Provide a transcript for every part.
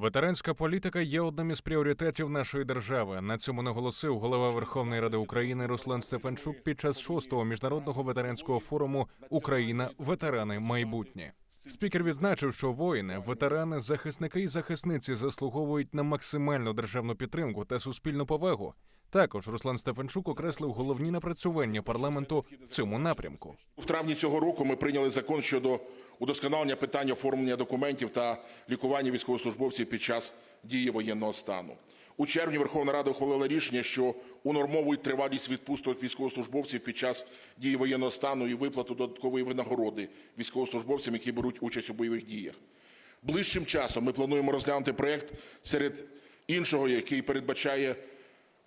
Ветеранська політика є одним із пріоритетів нашої держави. На цьому наголосив голова Верховної Ради України Руслан Стефанчук під час шостого міжнародного ветеранського форуму Україна ветерани майбутнє. Спікер відзначив, що воїни, ветерани, захисники і захисниці заслуговують на максимальну державну підтримку та суспільну повагу. Також Руслан Стефанчук окреслив головні напрацювання парламенту в цьому напрямку. В травні цього року ми прийняли закон щодо удосконалення питання оформлення документів та лікування військовослужбовців під час дії воєнного стану. У червні Верховна Рада ухвалила рішення, що унормовують тривалість відпусток військовослужбовців під час дії воєнного стану і виплату додаткової винагороди військовослужбовцям, які беруть участь у бойових діях. Ближчим часом ми плануємо розглянути проект серед іншого, який передбачає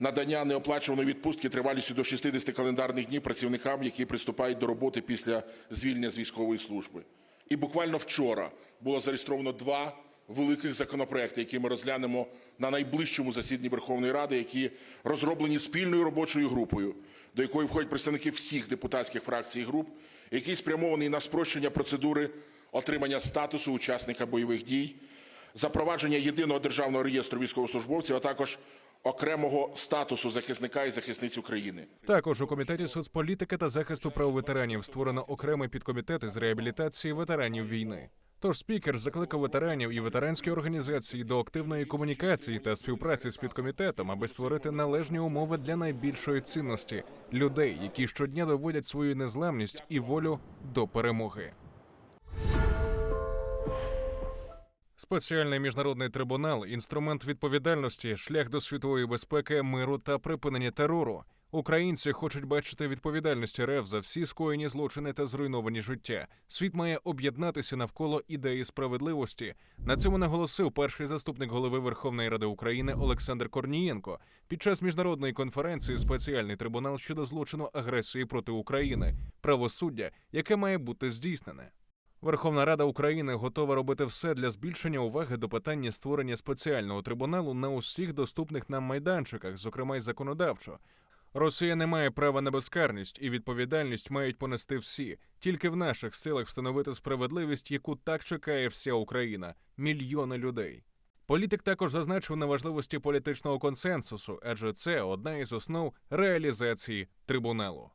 надання неоплачуваної відпустки тривалістю до 60 календарних днів працівникам, які приступають до роботи після звільнення з військової служби. І буквально вчора було зареєстровано два великих законопроекти, які ми розглянемо на найближчому засіданні Верховної Ради, які розроблені спільною робочою групою, до якої входять представники всіх депутатських фракцій і груп, які спрямовані на спрощення процедури отримання статусу учасника бойових дій, запровадження єдиного державного реєстру військовослужбовців, а також окремого статусу захисника і захисниць України. Також у комітеті соцполітики та захисту прав ветеранів створено окремий підкомітет з реабілітації ветеранів війни. Тож спікер закликав ветеранів і ветеранські організації до активної комунікації та співпраці з підкомітетом, аби створити належні умови для найбільшої цінності людей, які щодня доводять свою незламність і волю до перемоги. Спеціальний міжнародний трибунал інструмент відповідальності, шлях до світової безпеки, миру та припинення терору. Українці хочуть бачити відповідальність РФ за всі скоєні злочини та зруйновані життя. Світ має об'єднатися навколо ідеї справедливості. На цьому наголосив перший заступник голови Верховної Ради України Олександр Корнієнко під час міжнародної конференції Спеціальний трибунал щодо злочину агресії проти України, правосуддя, яке має бути здійснене. Верховна Рада України готова робити все для збільшення уваги до питання створення спеціального трибуналу на усіх доступних нам майданчиках, зокрема й законодавчо. Росія не має права на безкарність, і відповідальність мають понести всі. Тільки в наших силах встановити справедливість, яку так чекає вся Україна, мільйони людей. Політик також зазначив на важливості політичного консенсусу, адже це одна із основ реалізації трибуналу.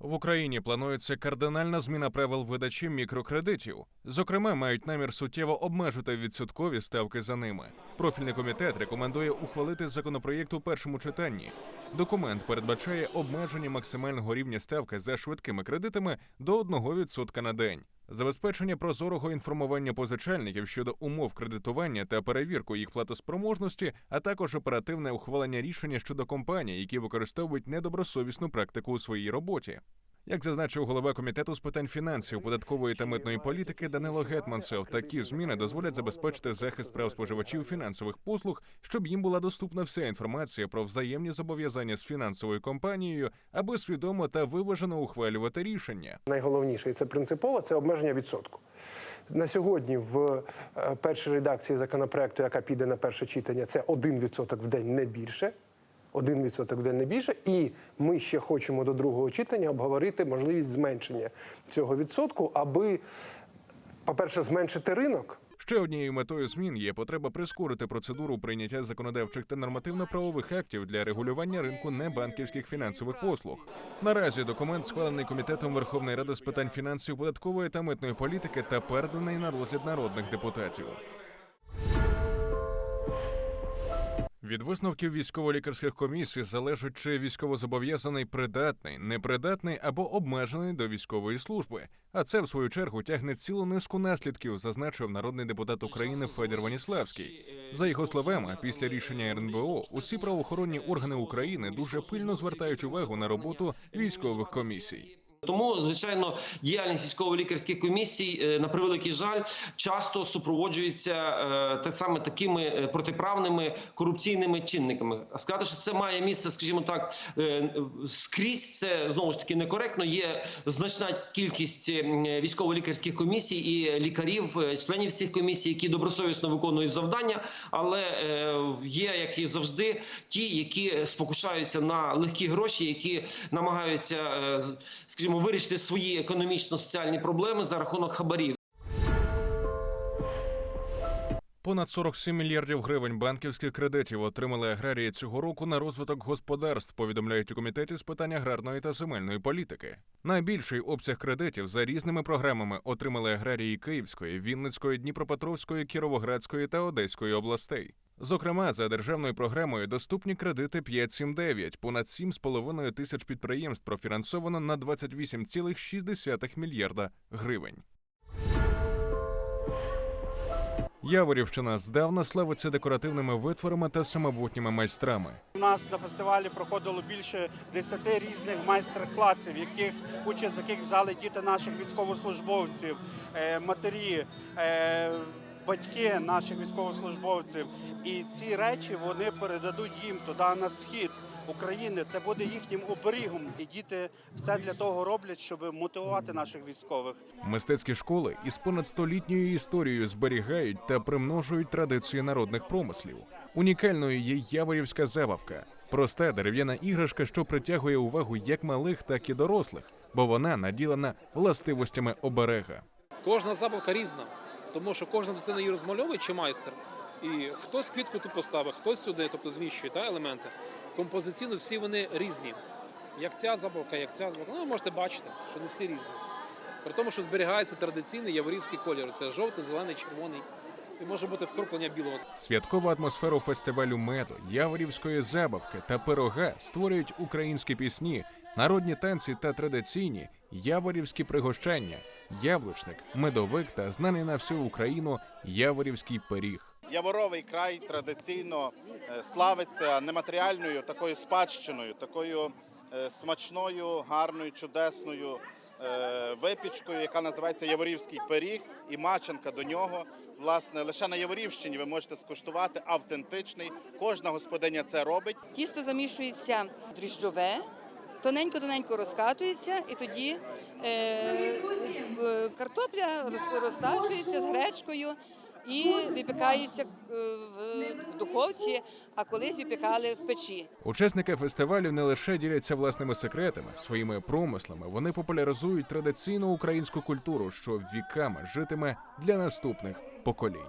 В Україні планується кардинальна зміна правил видачі мікрокредитів. Зокрема, мають намір суттєво обмежити відсоткові ставки за ними. Профільний комітет рекомендує ухвалити законопроєкт у першому читанні. Документ передбачає обмеження максимального рівня ставки за швидкими кредитами до 1% на день. Забезпечення прозорого інформування позичальників щодо умов кредитування та перевірку їх платоспроможності, а також оперативне ухвалення рішення щодо компаній, які використовують недобросовісну практику у своїй роботі. Як зазначив голова комітету з питань фінансів, податкової та митної політики Данило Гетманцев, такі зміни дозволять забезпечити захист прав споживачів фінансових послуг, щоб їм була доступна вся інформація про взаємні зобов'язання з фінансовою компанією, аби свідомо та виважено ухвалювати рішення. Найголовніше і це принципово це обмеження відсотку. На сьогодні в е, першій редакції законопроекту, яка піде на перше читання, це 1% в день не більше. 1% в не більше, і ми ще хочемо до другого читання обговорити можливість зменшення цього відсотку, аби, по-перше, зменшити ринок. Ще однією метою змін є потреба прискорити процедуру прийняття законодавчих та нормативно-правових актів для регулювання ринку небанківських фінансових послуг. Наразі документ схвалений комітетом Верховної Ради з питань фінансів, податкової та митної політики та переданий на розгляд народних депутатів. Від висновків військово-лікарських комісій залежить, чи військовозобов'язаний придатний, непридатний або обмежений до військової служби. А це, в свою чергу, тягне цілу низку наслідків, зазначив народний депутат України Федір Ваніславський. За його словами, після рішення РНБО усі правоохоронні органи України дуже пильно звертають увагу на роботу військових комісій. Тому, звичайно, діяльність військово-лікарських комісій, е, на превеликий жаль, часто супроводжується е, так саме такими е, протиправними корупційними чинниками. А сказати, що це має місце, скажімо так, скрізь це знову ж таки некоректно. Є значна кількість військово-лікарських комісій і лікарів, членів цих комісій, які добросовісно виконують завдання, але є, як і завжди, ті, які спокушаються на легкі гроші, які намагаються, скажімо, вирішити свої економічно-соціальні проблеми за рахунок хабарів. Понад 47 мільярдів гривень банківських кредитів отримали аграрії цього року на розвиток господарств. Повідомляють у комітеті з питань аграрної та земельної політики. Найбільший обсяг кредитів за різними програмами отримали аграрії Київської, Вінницької, Дніпропетровської, Кіровоградської та Одеської областей. Зокрема, за державною програмою доступні кредити 579. Понад 7,5 тисяч підприємств профінансовано на 28,6 мільярда гривень. Яворівщина здавна славиться декоративними витворами та самобутніми майстрами. У нас на фестивалі проходило більше 10 різних майстер-класів, яких участь яких взяли діти наших військовослужбовців, е, матері, е, батьки наших військовослужбовців. І ці речі вони передадуть їм туди на схід України. Це буде їхнім оберігом. І діти все для того роблять, щоб мотивувати наших військових. Мистецькі школи із понад столітньою історією зберігають та примножують традиції народних промислів. Унікальною є яворівська забавка. Проста дерев'яна іграшка, що притягує увагу як малих, так і дорослих, бо вона наділена властивостями оберега. Кожна забавка різна, тому що кожна дитина її розмальовує чи майстер. І хтось квітку ту поставив, хтось сюди, тобто зміщує та, елементи. Композиційно всі вони різні. Як ця забавка, як ця забавка. Ну, ви можете бачити, що не всі різні. При тому, що зберігається традиційний яворівський колір. Це жовтий, зелений, червоний. І може бути вкроплення білого. Святкову атмосферу фестивалю меду, яворівської забавки та пирога створюють українські пісні, народні танці та традиційні яворівські пригощання, яблучник, медовик та знаний на всю Україну яворівський пиріг. Яворовий край традиційно е, славиться нематеріальною такою спадщиною, такою е, смачною, гарною, чудесною е, випічкою, яка називається Яворівський пиріг, і мачанка до нього. Власне, лише на Яворівщині ви можете скуштувати автентичний. Кожна господиня це робить. Тісто замішується дріжджове, тоненько-тоненько розкатується, і тоді е, в- картопля роз- розтачується з гречкою і випікається е, в духовці, а колись випікали в печі. Учасники фестивалю не лише діляться власними секретами, своїми промислами, вони популяризують традиційну українську культуру, що віками житиме для наступних поколінь.